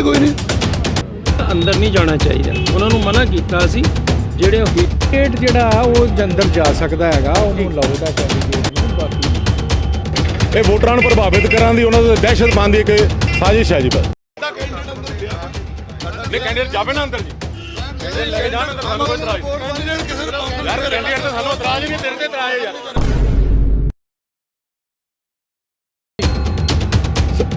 ਕਹਿੰਦੇ ਕੋਈ ਨਹੀਂ। ਅੰਦਰ ਨਹੀਂ ਜਾਣਾ ਚਾਹੀਦਾ। ਉਹਨਾਂ ਨੂੰ ਮਨਾ ਕੀਤਾ ਸੀ ਜਿਹੜੇ ਕੈਂਡੀਡੇਟ ਜਿਹੜਾ ਆ ਉਹ ਅੰਦਰ ਜਾ ਸਕਦਾ ਹੈਗਾ ਉਹਨੂੰ ਲੱਗਦਾ ਕੈਂਡੀਡੇਟ ਨੂੰ ਬਾਕੀ ਇਹ ਵੋਟਰਾਂ ਨੂੰ ਪ੍ਰਭਾਵਿਤ ਕਰਨ ਦੀ ਉਹਨਾਂ ਦੇ ਦਹਿਸ਼ਤ ਪਾਉਣ ਦੀ ਇੱਕ ਸਾਜ਼ਿਸ਼ ਹੈ ਜੀ ਬਸ। ਕੈਂਡੀਡੇਟ ਜਾਵੇ ਨਾ ਅੰਦਰ ਜੀ। ਕੈਂਡੀਡੇਟ ਲੈ ਕੇ ਜਾਣ ਅੰਦਰ ਸਾਨੂੰ ਕੋਈ ਇਤਰਾਜ਼ ਨਹੀਂ। ਯਾਰ ਕੈਂਡੀਡੇਟ ਤੇ ਸਾਨੂੰ ਇਤਰਾਜ਼ ਨਹੀਂ ਤੇਰੇ ਤੇ ਇਤਰਾਜ਼ ਹੈ ਯਾਰ।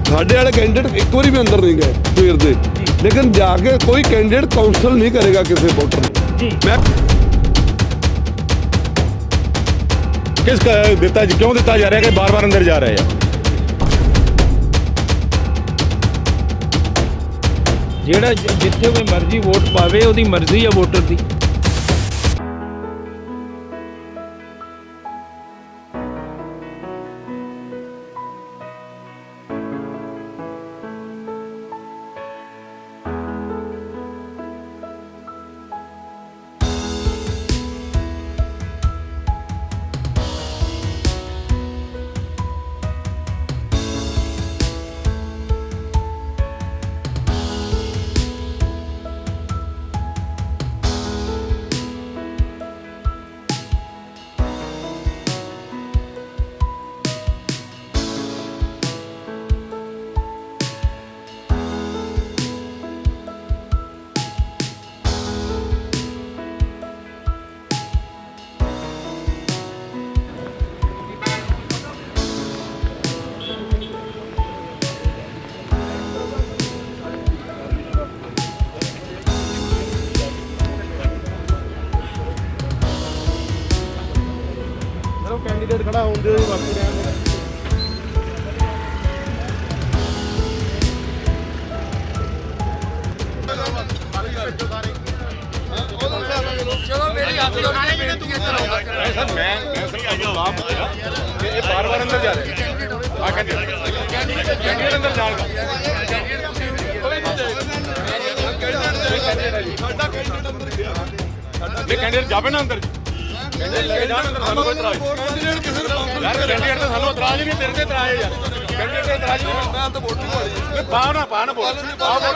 ਸਾਡੇ ਵਾਲੇ ਕੈਂਡੀਡੇਟ ਇੱਕ ਵਾਰੀ ਵੀ ਅੰਦਰ ਨਹੀਂ ਗਏ ਸਵੇਰ ਦੇ। ਲੇਕਿਨ ਜਾ ਕੇ ਕੋਈ ਕੈਂਡੀਡੇਟ ਕਾਉਂਸਲ ਨਹੀਂ ਕਰੇਗਾ ਕਿਸੇ ਵੋਟਰ ਨੂੰ। ਜੀ। ਮੈਂ ਕਿਸ ਕ- ਦਿੱਤਾ ਜੀ? ਕਿਉਂ ਦਿੱਤਾ ਜਾ ਰਿਹਾ ਕਿ ਬਾਰ-ਬਾਰ ਅੰਦਰ ਜਾ ਰਹੇ ਆ? ਜਿਹੜਾ ਜਿੱਥੇ ਕੋਈ ਮਰਜ਼ੀ ਵੋਟ ਪਾਵੇ ਉਹਦੀ ਮਰਜ਼ੀ ਆ ਵੋਟਰ ਦੀ। ਸਰ ਮੈਂ ਮੈਂ ਸਰ ਤੁਹਾਨੂੰ ਲਾਭ ਦਿੱਤਾ ਕਿ ਇਹ ਬਾਰ-ਬਾਰ ਅੰਦਰ ਜਾ ਰਹੇ ਆ ਕੈਂਡੀਡੇਟ ਕੈਂਡੀਡੇਟ ਅੰਦਰ ਜਾਣਗਾ ਨਹੀਂ ਕੈਂਡੀਡੇਟ ਜਾਵੇ ਨਾ ਅੰਦਰ ਕੈਂਡੀਡੇਟ ਲੈ ਜਾਣ ਅੰਦਰ ਸਾਨੂੰ ਇਤਰਾਜ਼ ਨਹੀਂ। ਯਾਰ ਕੈਂਡੀਡੇਟ ਤੇ ਸਾਨੂੰ ਇਤਰਾਜ਼ ਨਹੀਂ ਤੇਰੇ ਤੇ ਇਤਰਾਜ਼ ਹੈ ਯਾਰ ਕੈਂਡੀਡੇਟ ਇਤਰਾਜ਼ ਨਹੀਂ ਮੈਂ ਤਾਂ ਵੋਟ ਨਹੀਂ ਪਾ ਨਾ ਪਾ ਨਾ ਵੋਟ ਪਾ ਵੋਟ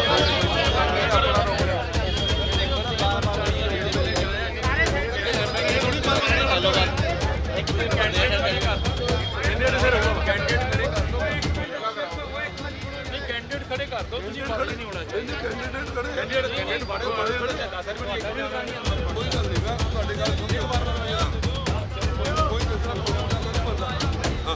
ਤੁਸੀਂ ਫ਼ਰਕ ਨਹੀਂ ਹੋਣਾ ਚਾਹੀਦਾ ਕੈਂਡੀਡੇਟ ਖੜੇ ਕੈਂਡੀਡੇਟ ਕੈਂਡੀਡੇਟ ਬੜੇ ਬੜੇ ਬੜੇ ਜਗਾ ਸਰ ਕੋਈ ਗੱਲ ਨਹੀਂ ਮੈਂ ਤੁਹਾਡੇ ਗੱਲ ਸੁਣੀ ਇੱਕ ਵਾਰ ਮੈਂ ਕੋਈ ਕਿਸੇ ਦਾ ਪ੍ਰੋਬਲਮ ਨਹੀਂ ਕਰਦਾ ਹਾਂ।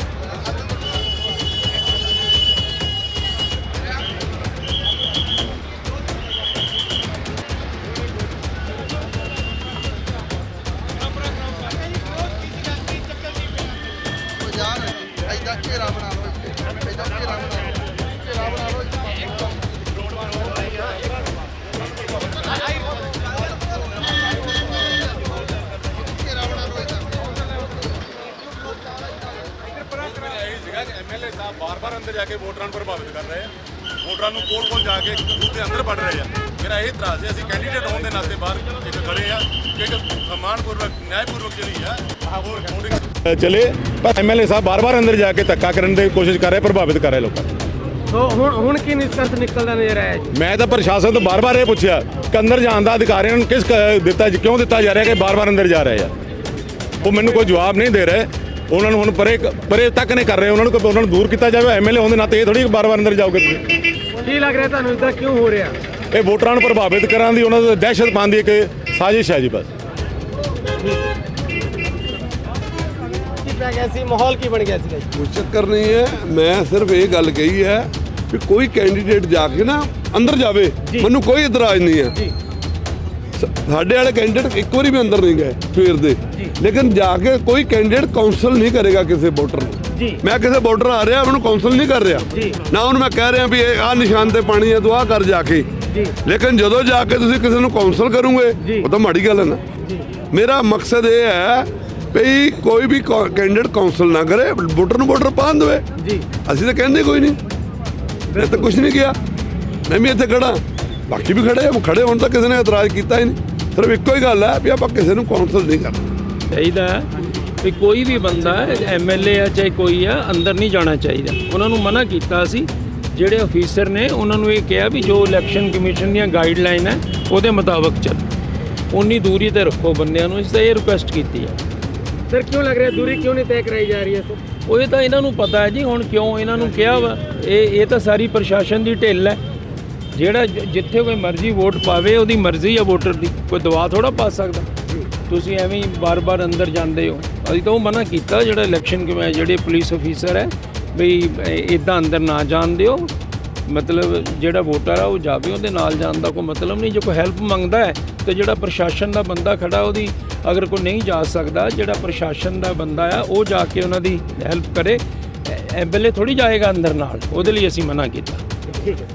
ਕੇ ਵੋਟਰਾਂ ਨੂੰ ਪ੍ਰਭਾਵਿਤ ਕਰ ਰਹੇ ਆ। ਵੋਟਰਾਂ ਨੂੰ ਕੋਲ-ਕੋਲ ਜਾ ਕੇ ਬੂਥ ਦੇ ਅੰਦਰ ਵੜ ਰਹੇ ਆ। ਮੇਰਾ ਇਹ ਇਤਰਾਜ਼ ਹੈ ਅਸੀਂ ਕੈਂਡੀਡੇਟ ਹੋਣ ਦੇ ਨਾਤੇ ਬਾਹਰ ਇੱਕ ਖੜੇ ਆ ਕਿ ਇੱਕ ਸਨਮਾਨਪੂਰਵਕ ਨਿਆਂਪੂਰਵਕ ਜਿਹੜੀ ਆ ਉਹ ਚਲੇ ਪਰ ਐਮਐਲਏ ਸਾਹਿਬ ਬਾਰ-ਬਾਰ ਅੰਦਰ ਜਾ ਕੇ ਧੱਕਾ ਕਰਨ ਦੀ ਕੋਸ਼ਿਸ਼ ਕਰ ਰਹੇ ਪ੍ਰਭਾਵਿਤ ਕਰ ਰਹੇ ਲੋਕਾਂ ਨੂੰ। ਸੋ ਹੁਣ ਹੁਣ ਕੀ ਨਿਸ਼ਚਿਤ ਨਿਕਲਦਾ ਨਜ਼ਰ ਆਇਆ ਜੀ? ਮੈਂ ਤਾਂ ਪ੍ਰਸ਼ਾਸਨ ਤੋਂ ਬਾਰ-ਬਾਰ ਇਹ ਪੁੱਛਿਆ ਕਿ ਅੰਦਰ ਜਾਣ ਦਾ ਅਧਿਕਾਰ ਇਹਨਾਂ ਨੂੰ ਕਿਸ ਦਿੱਤਾ ਕਿਉਂ ਦਿੱਤਾ ਜਾ ਰਿਹਾ ਕਿ ਬਾਰ-ਬਾਰ ਅੰਦਰ ਜਾ ਰਹੇ ਆ? ਉਹ ਮੈਨੂੰ ਕੋਈ ਜਵਾਬ ਨਹੀਂ ਦੇ ਰਹੇ। ਉਹਨਾਂ ਨੂੰ ਹੁਣ ਪਰੇ ਪਰੇ ਤੱਕ ਨੇ ਕਰ ਰਹੇ ਉਹਨਾਂ ਨੂੰ ਕੋਈ- ਉਹਨਾਂ ਨੂੰ ਦੂਰ ਕੀਤਾ ਜਾਵੇ ਐਮਐਲਏ ਹੋਣ ਦੇ ਨਾਤੇ ਇਹ ਥੋੜੀ ਬਾਰ-ਬਾਰ ਅੰਦਰ ਜਾਓਗੇ ਤੁਸੀਂ। ਕੀ ਲੱਗ ਰਿਹਾ ਤੁਹਾਨੂੰ ਇਦਾਂ ਕਿਉਂ ਹੋ ਰਿਹਾ? ਇਹ ਵੋਟਰਾਂ ਨੂੰ ਪ੍ਰਭਾਵਿਤ ਕਰਨ ਦੀ ਉਹਨਾਂ ਦਾ ਦਹਿਸ਼ਤ ਪਾਉਣ ਦੀ ਇੱਕ ਸਾਜ਼ਿਸ਼ ਹੈ ਜੀ ਬਸ। ਕੀ ਪੈ ਗਿਆ ਸੀ? ਮਾਹੌਲ ਕੀ ਬਣ ਗਿਆ ਸੀ? ਕੋਈ ਚੱਕਰ ਨਹੀਂ ਹੈ। ਮੈਂ ਸਿਰਫ ਇਹ ਗੱਲ ਕਹੀ ਹੈ ਕਿ ਕੋਈ ਕੈਂਡੀਡੇਟ ਜਾ ਕੇ ਨਾ ਅੰਦਰ ਜਾਵੇ ਮੈਨੂੰ ਕੋਈ ਇਤਰਾਜ਼ ਨਹੀਂ ਹੈ। ਸਾਡੇ ਵਾਲੇ ਕੈਂਡੀਡੇਟ ਇੱਕ ਵਾਰੀ ਵੀ ਅੰਦਰ ਨਹੀਂ ਗਏ ਸਵੇਰ ਦੇ। ਲੇਕਿਨ ਜਾ ਕੇ ਕੋਈ ਕੈਂਡੀਡੇਟ ਕਾਉਂਸਲ ਨਹੀਂ ਕਰੇਗਾ ਕਿਸੇ ਵੋਟਰ ਨੂੰ। ਮੈਂ ਕਿਸੇ ਵੋਟਰ ਆ ਰਿਹਾ ਮੈਨੂੰ ਕਾਉਂਸਲ ਨਹੀਂ ਕਰ ਰਿਹਾ। ਨਾ ਉਹਨੂੰ ਮੈਂ ਕਹਿ ਰਿਹਾ ਵੀ ਇਹ ਆਹ ਨਿਸ਼ਾਨ ਤੇ ਪਾਣੀ ਹੈ ਤੂੰ ਆਹ ਕਰ ਜਾ ਕੇ। ਲੇਕਿਨ ਜਦੋਂ ਜਾ ਕੇ ਤੁਸੀਂ ਕਿਸੇ ਨੂੰ ਕਾਉਂਸਲ ਕਰੋਗੇ। ਉਹ ਤਾਂ ਮਾੜੀ ਗੱਲ ਹੈ ਨਾ। ਮੇਰਾ ਮਕਸਦ ਇਹ ਹੈ ਵੀ ਕੋਈ ਵੀ ਕੈਂਡੀਡੇਟ ਕਾਉਂਸਲ ਨਾ ਕਰੇ ਵੋਟਰ ਨੂੰ ਵੋਟਰ ਪਾਣ ਦੇਵੇ। ਜੀ। ਅਸੀਂ ਤਾਂ ਕਹਿੰਦੇ ਕੋਈ ਨਹੀਂ। ਮੈਂ ਤਾਂ ਕੁਝ ਨਹੀਂ ਕਿਹਾ। ਮੈਂ ਵੀ ਇੱਥੇ ਖੜਾ ਬਾਕੀ ਵੀ ਖੜੇ ਆ ਖੜੇ ਹੋਣ ਤਾਂ ਕਿਸੇ ਨੇ ਇਤਰਾਜ਼ ਕੀਤਾ ਹੀ ਨਹੀਂ। ਸਿਰਫ ਇੱਕੋ ਹੀ ਗੱਲ ਹੈ ਵੀ ਆਪਾਂ ਕਿਸੇ ਨੂੰ ਕਾਉਂਸਲ ਨਹੀਂ ਕਰਨਾ। ਚਾਹੀਦਾ ਹੈ ਵੀ ਕੋਈ ਵੀ ਬੰਦਾ ਐਮਐਲਏ ਆ ਚਾਹੇ ਕੋਈ ਆ ਅੰਦਰ ਨਹੀਂ ਜਾਣਾ ਚਾਹੀਦਾ। ਉਹਨਾਂ ਨੂੰ ਮਨਾ ਕੀਤਾ ਸੀ ਜਿਹੜੇ ਅਫੀਸਰ ਨੇ ਉਹਨਾਂ ਨੂੰ ਇਹ ਕਿਹਾ ਵੀ ਜੋ ਇਲੈਕਸ਼ਨ ਕਮਿਸ਼ਨ ਦੀਆਂ ਗਾਈਡਲਾਈਨ ਹੈ ਉਹਦੇ ਮੁਤਾਬਕ ਚੱਲ। ਉਨੀ ਦੂਰੀ ਤੇ ਰੱਖੋ ਬੰਦਿਆਂ ਨੂੰ ਇਸ ਤਾਂ ਇਹ ਰਿਕੁਐਸਟ ਕੀਤੀ ਹੈ। ਸਰ ਕਿਉਂ ਲੱਗ ਰਿਹਾ? ਦੂਰੀ ਕਿਉਂ ਨਹੀਂ ਤੈਅ ਕਰਾਈ ਜਾ ਰਹੀ ਹੈ ਸਰ? ਉਹ ਇਹ ਤਾਂ ਇਹਨਾਂ ਨੂੰ ਪਤਾ ਹੈ ਜੀ ਹੁਣ ਕਿਉਂ ਇਹਨਾਂ ਨੂੰ ਕਿਹਾ ਵਾ? ਇਹ ਇਹ ਤਾਂ ਸਾਰੀ ਪ੍ਰਸ਼ਾਸਨ ਦੀ ਢਿੱਲ ਹੈ। ਜਿਹੜਾ ਜਿੱਥੇ ਕੋਈ ਮਰਜ਼ੀ ਵੋਟ ਪਾਵੇ, ਉਹਦੀ ਮਰਜ਼ੀ ਆ ਵੋਟਰ ਦੀ। ਕੋਈ ਦਵਾ ਥੋੜਾ ਪਾ ਸਕਦਾ। ਤੁਸੀਂ ਐਵੇਂ ਹੀ ਬਾਰ-ਬਾਰ ਅੰਦਰ ਜਾਂਦੇ ਹੋ। ਅਸੀਂ ਤਾਂ ਉਹ ਮਨਾ ਕੀਤਾ, ਜਿਹੜਾ ਇਲੈਕਸ਼ਨ ਕਮਿਸ਼ਨ ਜਿਹੜੇ ਪੁਲਿਸ ਅਫੀਸਰ ਹੈ ਬਈ ਇਦਾਂ ਅੰਦਰ ਨਾ ਜਾਣ ਦਿਓ। ਮਤਲਬ ਜਿਹੜਾ ਵੋਟਰ ਆ, ਉਹ ਜਾਵੇ, ਉਹਦੇ ਨਾਲ ਜਾਣ ਦਾ ਕੋਈ ਮਤਲਬ ਨਹੀਂ। ਜੇ ਕੋਈ ਹੈਲਪ ਮੰਗਦਾ ਹੈ, ਤੇ ਜਿਹੜਾ ਪ੍ਰਸ਼ਾਸਨ ਦਾ ਬੰਦਾ ਖੜਾ, ਉਹਦੀ ਅਗਰ ਕੋਈ ਨਹੀਂ ਜਾ ਸਕਦਾ, ਜਿਹੜਾ ਪ੍ਰਸ਼ਾਸਨ ਦਾ ਬੰਦਾ ਆ, ਉਹ ਜਾ ਕੇ ਉਹਨਾਂ ਦੀ ਹੈਲਪ ਕਰੇ। ਐਮਐਲਏ ਥੋੜੀ ਜਾਏਗਾ ਅੰਦਰ ਨਾਲ। ਉਹਦੇ ਲਈ ਅਸੀਂ ਮਨਾ ਕੀਤਾ। ਠੀਕ ਹੈ।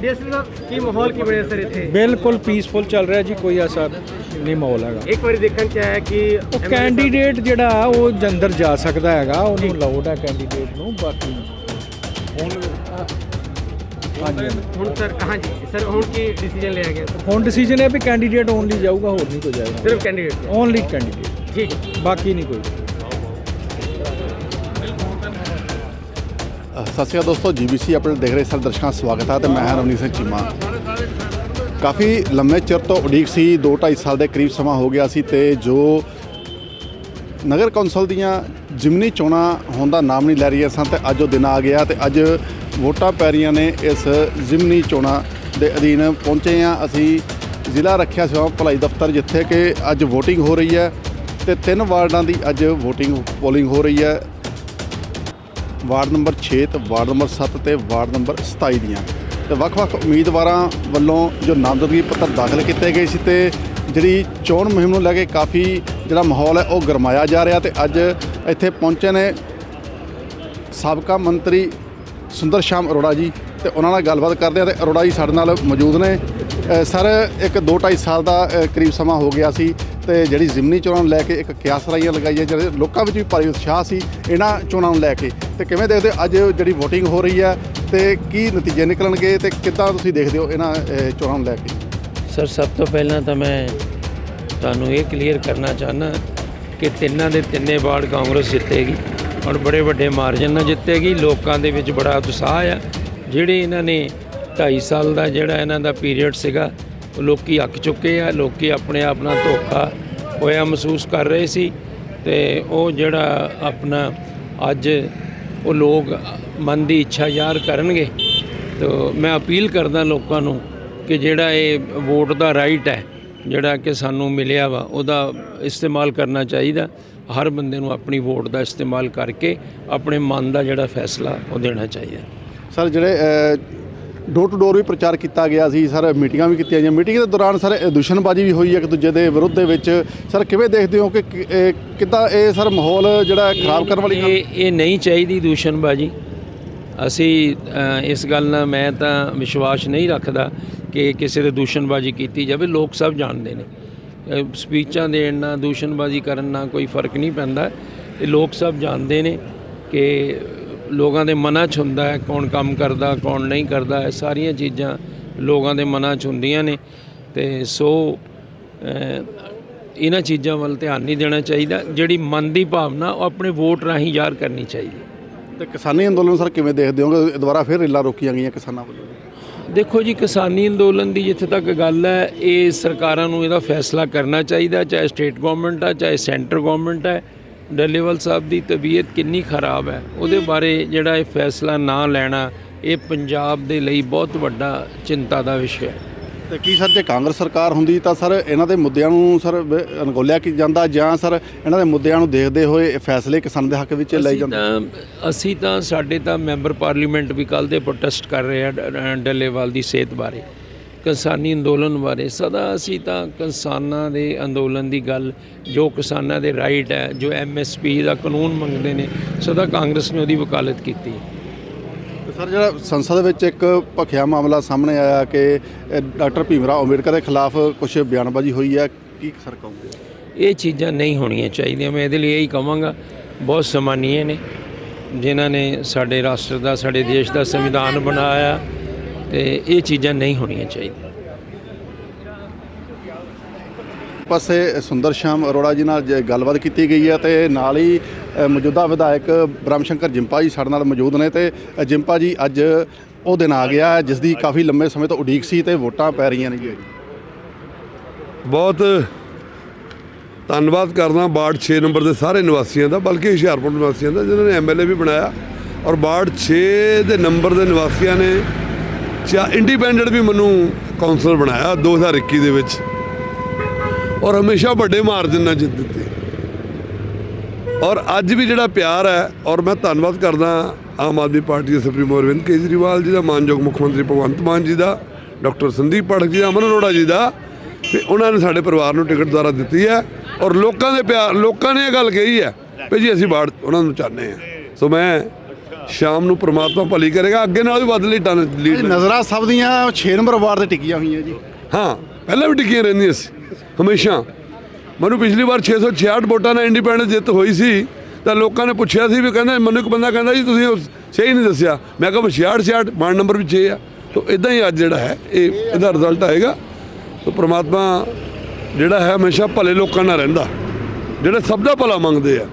ਡੀਐਸਪੀ ਸਾਹਿਬ ਕੀ ਮਾਹੌਲ ਕੀ ਬਣਿਆ ਸਰ ਇੱਥੇ? ਬਿਲਕੁਲ ਪੀਸਫੁਲ ਚੱਲ ਰਿਹਾ ਜੀ ਕੋਈ ਐਸਾ ਨਹੀਂ ਮਾਹੌਲ ਹੈਗਾ। ਇੱਕ ਵਾਰੀ ਦੇਖਣ ਚ ਆਇਆ ਕਿ ਉਹ ਕੈਂਡੀਡੇਟ ਜਿਹੜਾ ਉਹ ਅੰਦਰ ਜਾ ਸਕਦਾ ਹੈਗਾ ਉਹਨੂੰ ਲਾਉਡ ਹੈ ਕੈਂਡੀਡੇਟ ਨੂੰ ਬਾਕੀ ਹੁਣ ਸਰ ਹਾਂਜੀ ਸਰ ਹੁਣ ਕੀ ਡਿਸੀਜਨ ਲਿਆ ਗਿਆ? ਹੁਣ ਡਿਸੀਜਨ ਹੈ ਵੀ ਕੈਂਡੀਡੇਟ ਓਨਲੀ ਜਾਊਗਾ ਹੋਰ ਨਹੀਂ ਕੋਈ ਜਾਏਗਾ। ਸਿਰਫ ਕੈਂਡੀਡੇਟ ਓਨਲੀ ਕੈਂਡੀਡੇਟ ਠੀਕ ਬਾਕੀ ਨਹੀਂ ਕੋਈ। ਸਤਿ ਸ਼੍ਰੀ ਅਕਾਲ ਦੋਸਤੋ, ਜੀਬੀਸੀ ਅਪਡੇਟ ਦੇਖ ਰਹੇ ਸਾਰੇ ਦਰਸ਼ਕਾਂ ਦਾ ਸਵਾਗਤ ਹੈ ਤੇ ਮੈਂ ਹਾਂ ਰਵਨੀਤ ਸਿੰਘ ਚੀਮਾ। ਕਾਫੀ ਲੰਮੇ ਚਿਰ ਤੋਂ ਉਡੀਕ ਸੀ 2.5 ਸਾਲ ਦੇ ਕਰੀਬ ਸਮਾਂ ਹੋ ਗਿਆ ਸੀ ਤੇ ਜੋ ਨਗਰ ਕੌਂਸਲ ਦੀਆਂ ਜਿਮਨੀ ਚੋਣਾਂ ਹੋਣ ਦਾ ਨਾਮ ਨਹੀਂ ਲੈ ਰਹੀਆਂ ਸਨ ਤੇ ਅੱਜ ਉਹ ਦਿਨ ਆ ਗਿਆ ਤੇ ਅੱਜ ਵੋਟਾਂ ਪੈ ਰਹੀਆਂ ਨੇ ਇਸ ਜਿਮਨੀ ਚੋਣਾਂ ਦੇ ਅਧੀਨ। ਪਹੁੰਚੇ ਆ ਅਸੀਂ ਜ਼ਿਲ੍ਹਾ ਰੱਖਿਆ ਸੇਵਾ ਭਲਾਈ ਦਫ਼ਤਰ ਜਿੱਥੇ ਕਿ ਅੱਜ VOTING ਹੋ ਰਹੀ ਹੈ ਤੇ ਤਿੰਨ ਵਾਰਡਾਂ ਦੀ ਅੱਜ VOTING ਪੋਲਿੰਗ ਹੋ ਰਹੀ ਹੈ। ਵਾਰਡ ਨੰਬਰ 6 ਤੇ ਵਾਰਡ ਨੰਬਰ 7 ਤੇ ਵਾਰਡ ਨੰਬਰ 27 ਦੀਆਂ। ਤੇ ਵੱਖ-ਵੱਖ ਉਮੀਦਵਾਰਾਂ ਵੱਲੋਂ ਜੋ ਨਾਮਜ਼ਦਗੀ ਪੱਤਰ ਦਾਖਲ ਕੀਤੇ ਗਏ ਸੀ ਤੇ ਜਿਹੜੀ ਚੋਣ ਮੁਹਿੰਮ ਨੂੰ ਲੈ ਕੇ ਕਾਫੀ ਜਿਹੜਾ ਮਾਹੌਲ ਹੈ, ਉਹ ਗਰਮਾਇਆ ਜਾ ਰਿਹਾ ਤੇ ਅੱਜ ਇੱਥੇ ਪਹੁੰਚੇ ਨੇ ਸਾਬਕਾ ਮੰਤਰੀ ਸੁੰਦਰ ਸ਼ਾਮ ਅਰੋੜਾ ਜੀ ਤੇ ਉਹਨਾਂ ਨਾਲ ਗੱਲਬਾਤ ਕਰਦੇ ਆ ਤੇ ਅਰੋੜਾ ਜੀ ਸਾਡੇ ਨਾਲ ਮੌਜੂਦ ਨੇ। ਸਰ, ਇੱਕ 2.5 ਸਾਲ ਦਾ ਕਰੀਬ ਸਮਾਂ ਹੋ ਗਿਆ ਸੀ। ਤੇ ਜਿਹੜੀ ਜ਼ਿਮਨੀ ਚੋਣਾਂ ਨੂੰ ਲੈ ਕੇ ਇੱਕ ਕਿਆਸ ਰਾਈਆਂ ਲਗਾਈਆਂ ਜਿਹੜੇ ਲੋਕਾਂ ਵਿੱਚ ਵੀ ਭਾਰੀ ਉਤਸ਼ਾਹ ਸੀ ਇਹਨਾਂ ਚੋਣਾਂ ਨੂੰ ਲੈ ਕੇ। ਤੇ ਕਿਵੇਂ ਦੇਖਦੇ ਅੱਜ ਜਿਹੜੀ VOTING ਹੋ ਰਹੀ ਹੈ ਤੇ ਕੀ ਨਤੀਜੇ ਨਿਕਲਣਗੇ ਤੇ ਕਿੱਦਾਂ ਤੁਸੀਂ ਦੇਖਦੇ ਹੋ ਇਹਨਾਂ ਚੋਣਾਂ ਨੂੰ ਲੈ ਕੇ? ਸਰ, ਸਭ ਤੋਂ ਪਹਿਲਾਂ ਤਾਂ ਮੈਂ ਤੁਹਾਨੂੰ ਇਹ ਕਲੀਅਰ ਕਰਨਾ ਚਾਹਨਾ ਕਿ ਤਿੰਨਾਂ ਦੇ ਤਿੰਨੇ ਵਾਰਡ ਕਾਂਗਰਸ ਜਿੱਤੇਗੀ। ਔਰ ਬੜੇ ਵੱਡੇ ਮਾਰਜਨ ਨਾਲ ਜਿੱਤੇਗੀ। ਲੋਕਾਂ ਦੇ ਵਿੱਚ ਬੜਾ ਉਤਸ਼ਾਹ ਆ। ਜਿਹੜੇ ਇਹਨਾਂ ਨੇ 2.5 ਸਾਲ ਦਾ ਜਿਹੜਾ ਇਹਨਾਂ ਦਾ ਪੀਰੀਅਡ ਸੀਗਾ ਲੋਕੀ ਅੱਕ ਚੁੱਕੇ ਆ, ਲੋਕੀ ਆਪਣੇ ਆਪ ਨਾਲ ਧੋਖਾ ਹੋਇਆ ਮਹਿਸੂਸ ਕਰ ਰਹੇ ਸੀ ਤੇ ਉਹ ਜਿਹੜਾ ਆਪਣਾ ਅੱਜ ਉਹ ਲੋਕ ਮਨ ਦੀ ਇੱਛਾ ਜ਼ਾਹਰ ਕਰਨਗੇ। ਤੋ ਮੈਂ ਅਪੀਲ ਕਰਦਾ ਲੋਕਾਂ ਨੂੰ ਕਿ ਜਿਹੜਾ ਇਹ ਵੋਟ ਦਾ ਰਾਈਟ ਹੈ, ਜਿਹੜਾ ਕਿ ਸਾਨੂੰ ਮਿਲਿਆ ਵਾ, ਉਹਦਾ ਇਸਤੇਮਾਲ ਕਰਨਾ ਚਾਹੀਦਾ। ਹਰ ਬੰਦੇ ਨੂੰ ਆਪਣੀ ਵੋਟ ਦਾ ਇਸਤੇਮਾਲ ਕਰਕੇ ਆਪਣੇ ਮਨ ਦਾ ਜਿਹੜਾ ਫੈਸਲਾ ਉਹ ਦੇਣਾ ਚਾਹੀਦਾ। ਸਰ, ਜਿਹੜੇ ਡੋਰ ਟੂ ਡੋਰ ਵੀ ਪ੍ਰਚਾਰ ਕੀਤਾ ਗਿਆ ਸੀ, ਸਰ, ਮੀਟਿੰਗਾਂ ਵੀ ਕੀਤੀਆਂ ਗਈਆਂ। ਮੀਟਿੰਗ ਦੇ ਦੌਰਾਨ, ਸਰ, ਇਹ ਦੂਸ਼ਣਬਾਜ਼ੀ ਵੀ ਹੋਈ ਹੈ ਇੱਕ ਦੂਜੇ ਦੇ ਵਿਰੁੱਧ ਦੇ ਵਿੱਚ। ਸਰ, ਕਿਵੇਂ ਦੇਖਦੇ ਹੋ ਕਿ ਇਹ ਕਿੱਦਾਂ ਇਹ, ਸਰ, ਮਾਹੌਲ ਜਿਹੜਾ ਖਰਾਬ ਕਰਨ ਵਾਲੀ ਇਹ ਇਹ ਨਹੀਂ ਚਾਹੀਦੀ ਦੂਸ਼ਣਬਾਜੀ। ਅਸੀਂ ਇਸ ਗੱਲ ਨਾਲ ਮੈਂ ਤਾਂ ਵਿਸ਼ਵਾਸ ਨਹੀਂ ਰੱਖਦਾ ਕਿ ਕਿਸੇ ਦੇ ਦੂਸ਼ਣਬਾਜੀ ਕੀਤੀ ਜਾਵੇ। ਲੋਕ ਸਭ ਜਾਣਦੇ ਨੇ। ਸਪੀਚਾਂ ਦੇਣ ਨਾਲ, ਦੂਸ਼ਣਬਾਜੀ ਕਰਨ ਨਾਲ ਕੋਈ ਫ਼ਰਕ ਨਹੀਂ ਪੈਂਦਾ। ਇਹ ਲੋਕ ਸਭ ਜਾਣਦੇ ਨੇ ਕਿ ਲੋਕਾਂ ਦੇ ਮਨਾਂ 'ਚ ਹੁੰਦਾ ਹੈ ਕੌਣ ਕੰਮ ਕਰਦਾ ਕੌਣ ਨਹੀਂ ਕਰਦਾ ਇਹ ਸਾਰੀਆਂ ਚੀਜ਼ਾਂ ਲੋਕਾਂ ਦੇ ਮਨਾਂ 'ਚ ਹੁੰਦੀਆਂ ਨੇ ਤੇ ਸੋ ਇਹਨਾਂ ਚੀਜ਼ਾਂ ਵੱਲ ਧਿਆਨ ਨਹੀਂ ਦੇਣਾ ਚਾਹੀਦਾ ਜਿਹੜੀ ਮਨ ਦੀ ਭਾਵਨਾ ਉਹ ਆਪਣੇ ਵੋਟ ਰਾਹੀਂ ਜ਼ਾਹਰ ਕਰਨੀ ਚਾਹੀਦੀ ਤੇ ਕਿਸਾਨੀ ਅੰਦੋਲਨ ਸਰ ਕਿਵੇਂ ਦੇਖਦੇ ਹੋਗੇ? ਦੁਬਾਰਾ ਫਿਰ ਰੇਲਾਂ ਰੋਕੀਆਂ ਗਈਆਂ ਕਿਸਾਨਾਂ ਵੱਲੋਂ? ਦੇਖੋ ਜੀ ਕਿਸਾਨੀ ਅੰਦੋਲਨ ਦੀ ਜਿੱਥੇ ਤੱਕ ਗੱਲ ਹੈ ਇਹ ਸਰਕਾਰਾਂ ਨੂੰ ਇਹਦਾ ਫੈਸਲਾ ਕਰਨਾ ਚਾਹੀਦਾ ਚਾਹੇ ਸਟੇਟ ਗਵਰਨਮੈਂਟ ਆ ਚਾਹੇ ਸੈਂਟਰ ਗਵਰਨਮੈਂਟ ਹੈ ਡੱਲੇਵਾਲ ਸਾਹਿਬ ਦੀ ਤਬੀਅਤ ਕਿੰਨੀ ਖਰਾਬ ਹੈ ਉਹਦੇ ਬਾਰੇ ਜਿਹੜਾ ਇਹ ਫੈਸਲਾ ਨਾ ਲੈਣਾ ਇਹ ਪੰਜਾਬ ਦੇ ਲਈ ਬਹੁਤ ਵੱਡਾ ਚਿੰਤਾ ਦਾ ਵਿਸ਼ਾ ਹੈ। ਤੇ ਕੀ ਸਰ ਜੇ ਕਾਂਗਰਸ ਸਰਕਾਰ ਹੁੰਦੀ ਤਾਂ ਸਰ ਇਹਨਾਂ ਦੇ ਮੁੱਦਿਆਂ ਨੂੰ ਸਰ ਅਣਗੌਲਿਆ ਕੀ ਜਾਂਦਾ ਜਾਂ ਸਰ ਇਹਨਾਂ ਦੇ ਮੁੱਦਿਆਂ ਨੂੰ ਦੇਖਦੇ ਹੋਏ ਇਹ ਫੈਸਲੇ ਕਿਸਾਨ ਦੇ ਹੱਕ ਵਿੱਚ ਲਏ ਅਸੀਂ ਜਾਂਦੇ? ਤਾਂ ਅਸੀਂ ਤਾਂ ਸਾਡੇ ਤਾਂ ਮੈਂਬਰ ਪਾਰਲੀਮੈਂਟ ਵੀ ਕੱਲ ਦੇ ਪ੍ਰੋਟੈਸਟ ਕਰ ਰਹੇ ਆ ਡੱਲੇਵਾਲ ਦੀ ਸਿਹਤ ਬਾਰੇ। ਕਿਸਾਨੀ ਅੰਦੋਲਨ ਬਾਰੇ ਸਦਾ ਅਸੀਂ ਤਾਂ ਕਿਸਾਨਾਂ ਦੇ ਅੰਦੋਲਨ ਦੀ ਗੱਲ ਜੋ ਕਿਸਾਨਾਂ ਦੇ ਰਾਈਟ ਹੈ ਜੋ ਐਮਐਸਪੀ ਦਾ ਕਾਨੂੰਨ ਮੰਗਦੇ ਨੇ ਸਦਾ ਕਾਂਗਰਸ ਨੇ ਉਹਦੀ ਵਕਾਲਤ ਕੀਤੀ ਸਰ ਜਿਹੜਾ ਸੰਸਦ ਵਿੱਚ ਇੱਕ ਭਖਿਆ ਮਾਮਲਾ ਸਾਹਮਣੇ ਆਇਆ ਕਿ ਡਾਕਟਰ ਭੀਮਰਾਓ ਅੰਬੇਡਕਰ ਦੇ ਖਿਲਾਫ ਕੁਝ ਬਿਆਨਬਾਜ਼ੀ ਹੋਈ ਹੈ ਕੀ ਸਰ ਕਹੋਗੇ? ਇਹ ਚੀਜ਼ਾਂ ਨਹੀਂ ਹੋਣੀਆਂ ਚਾਹੀਦੀਆਂ ਮੈਂ ਇਹਦੇ ਲਈ ਇਹੀ ਕਹਾਂਗਾ ਬਹੁਤ ਸਨਮਾਨੀਏ ਨੇ ਜਿਨ੍ਹਾਂ ਨੇ ਸਾਡੇ ਰਾਸ਼ਟਰ ਦਾ ਸਾਡੇ ਦੇਸ਼ ਦਾ ਸੰਵਿਧਾਨ ਬਣਾਇਆ ਤੇ ਇਹ ਚੀਜ਼ਾਂ ਨਹੀਂ ਹੋਣੀਆਂ ਚਾਹੀਦੀਆਂ। ਪਾਸੇ ਸੁੰਦਰ ਸ਼ਾਮ ਅਰੋੜਾ ਜੀ ਨਾਲ ਜ- ਗੱਲਬਾਤ ਕੀਤੀ ਗਈ ਹੈ ਤੇ ਨਾਲ ਹੀ ਮੌਜੂਦਾ ਵਿਧਾਇਕ ਬ੍ਰਹਮ ਸ਼ੰਕਰ ਜਿੰਪਾ ਜੀ ਸਾਡੇ ਨਾਲ ਮੌਜੂਦ ਨੇ ਤੇ ਜਿੰਪਾ ਜੀ ਅੱਜ ਉਹ ਦਿਨ ਆ ਗਿਆ ਹੈ ਜਿਸ ਦੀ ਕਾਫੀ ਲੰਮੇ ਸਮੇਂ ਤੋਂ ਉਡੀਕ ਸੀ ਤੇ ਵੋਟਾਂ ਪੈ ਰਹੀਆਂ ਨੇ ਜੀ। ਬਹੁਤ ਧੰਨਵਾਦ ਕਰਦਾ ਬਾੜ 6 ਨੰਬਰ ਦੇ ਸਾਰੇ ਨਿਵਾਸੀਆਂ ਦਾ ਬਲਕਿ ਹੁਸ਼ਿਆਰਪੁਰ ਨਿਵਾਸੀਆਂ ਦਾ ਜਿਨ੍ਹਾਂ ਨੇ ਐਮਐਲਏ ਵੀ ਬਣਾਇਆ। ਔਰ ਬਾੜ 6 ਦੇ ਨੰਬਰ ਦੇ ਨਿਵਾਸੀਆਂ ਨੇ ਚਾ ਇੰਡੀਪੈਂਡੈਂਟ ਵੀ ਮੈਨੂੰ ਕਾਉਂਸਲਰ ਬਣਾਇਆ 2021 ਦੇ ਵਿੱਚ। ਔਰ ਹਮੇਸ਼ਾ ਵੱਡੇ ਮਾਰਜਨ ਨਾਲ ਜਿੱਤ ਦਿੱਤੀ। ਔਰ ਅੱਜ ਵੀ ਜਿਹੜਾ ਪਿਆਰ ਹੈ, ਔਰ ਮੈਂ ਧੰਨਵਾਦ ਕਰਦਾ ਆਮ ਆਦਮੀ ਪਾਰਟੀ ਦੇ ਸੁਪਰੀਮੋ ਅਰਵਿੰਦ ਕੇਜਰੀਵਾਲ ਜੀ ਦਾ, ਮਾਨਯੋਗ ਮੁੱਖ ਮੰਤਰੀ ਭਗਵੰਤ ਮਾਨ ਜੀ ਦਾ, ਡਾਕਟਰ ਸੰਦੀਪ ਪਾਠਕ ਜੀ ਦਾ, ਅਮਨ ਅਰੋੜਾ ਜੀ ਦਾ ਵੀ ਉਹਨਾਂ ਨੇ ਸਾਡੇ ਪਰਿਵਾਰ ਨੂੰ ਟਿਕਟ ਦੁਆਰਾ ਦਿੱਤੀ ਹੈ। ਔਰ ਲੋਕਾਂ ਦੇ ਪਿਆਰ, ਲੋਕਾਂ ਨੇ ਇਹ ਗੱਲ ਕਹੀ ਹੈ, ਵੀ ਜੀ ਅਸੀਂ ਬਾੜ ਉਹਨਾਂ ਨੂੰ ਚਾਹੁੰਦੇ ਹਾਂ। ਸੋ ਮੈਂ ਸ਼ਾਮ ਨੂੰ ਪ੍ਰਮਾਤਮਾ ਭਲੀ ਕਰੇਗਾ ਅੱਗੇ ਨਾਲ ਵੀ ਵੱਧ ਲਈ ਟਨ ਲੀਡ ਨਜ਼ਰਾਂ ਸਭ ਦੀਆਂ 6 ਨੰਬਰ ਵਾਰਡ ਤੇ ਟਿਕੀਆਂ ਹੋਈਆਂ ਜੀ। ਹਾਂ ਪਹਿਲਾਂ ਵੀ ਟਿਕੀਆਂ ਰਹਿੰਦੀਆਂ ਸੀ ਹਮੇਸ਼ਾ। ਮੈਨੂੰ ਪਿਛਲੀ ਵਾਰ 666 ਵੋਟਾਂ ਨਾਲ ਇੰਡੀਪੈਂਡੈਂਸ ਜਿੱਤ ਹੋਈ ਸੀ ਤਾਂ ਲੋਕਾਂ ਨੇ ਪੁੱਛਿਆ ਸੀ ਵੀ ਕਹਿੰਦਾ ਮੈਨੂੰ ਇੱਕ ਬੰਦਾ ਕਹਿੰਦਾ ਜੀ ਤੁਸੀਂ ਸਹੀ ਨਹੀਂ ਦੱਸਿਆ। ਮੈਂ ਕਿਹਾ 66 66 ਵਾਰਡ ਨੰਬਰ ਵੀ 6 ਆ। ਤਾਂ ਇਦਾਂ ਹੀ ਅੱਜ ਜਿਹੜਾ ਹੈ ਇਹ ਇਹਦਾ ਰਿਜ਼ਲਟ ਆਏਗਾ। ਤਾਂ ਪ੍ਰਮਾਤਮਾ ਜਿਹੜਾ ਹੈ ਹਮੇਸ਼ਾ ਭਲੇ ਲੋਕਾਂ ਨਾਲ ਰਹਿੰਦਾ। ਜਿਹੜੇ ਸਭ ਦਾ ਭਲਾ ਮੰਗਦੇ ਆ।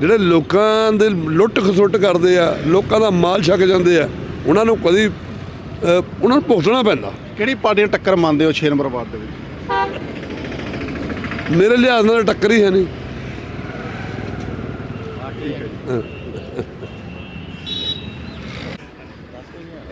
ਜਿਹੜੇ ਲੋਕਾਂ ਦੇ ਲੁੱਟ ਖਸੁੱਟ ਕਰਦੇ ਆ ਲੋਕਾਂ ਦਾ ਮਾਲ ਛਕ ਜਾਂਦੇ ਆ ਉਹਨਾਂ ਨੂੰ ਕਦੀ ਉਹਨਾਂ ਨੂੰ ਭੁਗਤਣਾ ਪੈਂਦਾ। ਕਿਹੜੀ ਪਾਰਟੀ ਨੂੰ ਟੱਕਰ ਮੰਨਦੇ ਹੋ 6 ਨੰਬਰ ਵਾਰਡ ਦੇ ਵਿੱਚ? ਮੇਰੇ ਲਿਹਾਜ਼ ਨਾਲ ਟੱਕਰ ਹੀ ਹੈ ਨਹੀਂ।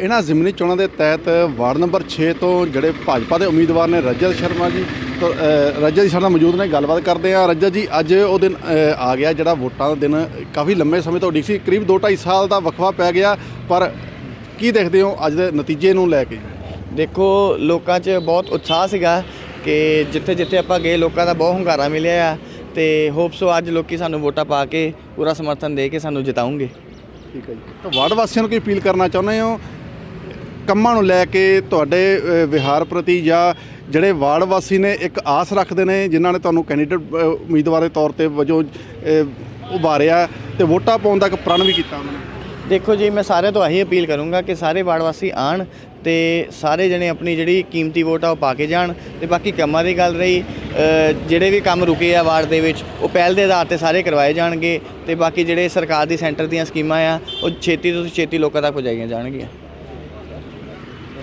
ਇਹਨਾਂ ਜ਼ਿਮਨੀ ਚੋਣਾਂ ਦੇ ਤਹਿਤ ਵਾਰਡ ਨੰਬਰ 6 ਤੋਂ ਜਿਹੜੇ ਭਾਜਪਾ ਦੇ ਉਮੀਦਵਾਰ ਨੇ ਰਜਤ ਸ਼ਰਮਾ ਜੀ ਰਜਤ ਜੀ ਸਾਡੇ ਨਾਲ ਮੌਜੂਦ ਨੇ ਗੱਲਬਾਤ ਕਰਦੇ ਆ ਰਜਤ ਜੀ ਅੱਜ ਉਹ ਦਿਨ ਆ ਗਿਆ ਜਿਹੜਾ ਵੋਟਾਂ ਦਾ ਦਿਨ। ਕਾਫੀ ਲੰਮੇ ਸਮੇਂ ਤੋਂ ਉਡੀਕ ਸੀ ਕਰੀਬ 2.5 ਸਾਲ ਦਾ ਵਕਫਾ ਪੈ ਗਿਆ ਪਰ ਕੀ ਦੇਖਦੇ ਹੋ ਅੱਜ ਦੇ ਨਤੀਜੇ ਨੂੰ ਲੈ ਕੇ? ਦੇਖੋ ਲੋਕਾਂ 'ਚ ਬਹੁਤ ਉਤਸ਼ਾਹ ਸੀਗਾ ਕਿ ਜਿੱਥੇ ਜਿੱਥੇ ਆਪਾਂ ਗਏ ਲੋਕਾਂ ਦਾ ਬਹੁਤ ਹੁੰਗਾਰਾ ਮਿਲਿਆ ਆ। ਤੇ ਹੋਪਸੋ ਅੱਜ ਲੋਕੀ ਸਾਨੂੰ ਵੋਟਾਂ ਪਾ ਕੇ ਪੂਰਾ ਸਮਰਥਨ ਦੇ ਕੇ ਸਾਨੂੰ ਜਿਤਾਉਂਗੇ। ਠੀਕ ਹੈ ਜੀ। ਤਾਂ ਵਾਰਡ ਵਾਸੀਆਂ ਨੂੰ ਕੀ ਅਪੀਲ ਕਰਨਾ ਚਾਹੁੰਦੇ ਹੋ? ਕੰਮਾਂ ਨੂੰ ਲੈ ਕੇ ਤੁਹਾਡੇ ਵਿਹਾਰ ਪ੍ਰਤੀ ਜਾਂ ਜਿਹੜੇ ਵਾਰਡ ਵਾਸੀ ਨੇ ਇੱਕ ਆਸ ਰੱਖਦੇ ਨੇ, ਜਿਨ੍ਹਾਂ ਨੇ ਤੁਹਾਨੂੰ ਕੈਂਡੀਡੇਟ ਉਮੀਦਵਾਰ ਦੇ ਤੌਰ ਤੇ ਵਜੋਂ ਉਭਾਰਿਆ ਤੇ ਵੋਟਾਂ ਪਾਉਣ ਦਾ ਇੱਕ ਪ੍ਰਣ ਵੀ ਕੀਤਾ ਉਹਨਾਂ ਨੇ। ਦੇਖੋ ਜੀ, ਮੈਂ ਸਾਰਿਆਂ ਤੋਂ ਇਹੀ ਅਪੀਲ ਕਰੂੰਗਾ ਕਿ ਸਾਰੇ ਵਾਰਡ ਵਾਸੀ ਆਣ ਤੇ ਸਾਰੇ ਜਣੇ ਆਪਣੀ ਜਿਹੜੀ ਕੀਮਤੀ ਵੋਟ ਆ ਉਹ ਪਾ ਕੇ ਜਾਣ ਤੇ ਬਾਕੀ ਕੰਮਾਂ ਦੀ ਗੱਲ ਰਹੀ ਜਿਹੜੇ ਵੀ ਕੰਮ ਰੁਕੇ ਆ ਵਾਰਡ ਦੇ ਵਿੱਚ, ਉਹ ਪਹਿਲ ਦੇ ਆਧਾਰ ਤੇ ਸਾਰੇ ਕਰਵਾਏ ਜਾਣਗੇ ਤੇ ਬਾਕੀ ਜਿਹੜੇ ਸਰਕਾਰ ਦੀ ਸੈਂਟਰ ਦੀਆਂ ਸਕੀਮਾਂ ਆ, ਉਹ ਛੇਤੀ ਤੋਂ ਛੇਤੀ ਲੋਕਾਂ ਤੱਕ ਪਹੁੰਚਾਈਆਂ ਜਾਣਗੀਆਂ।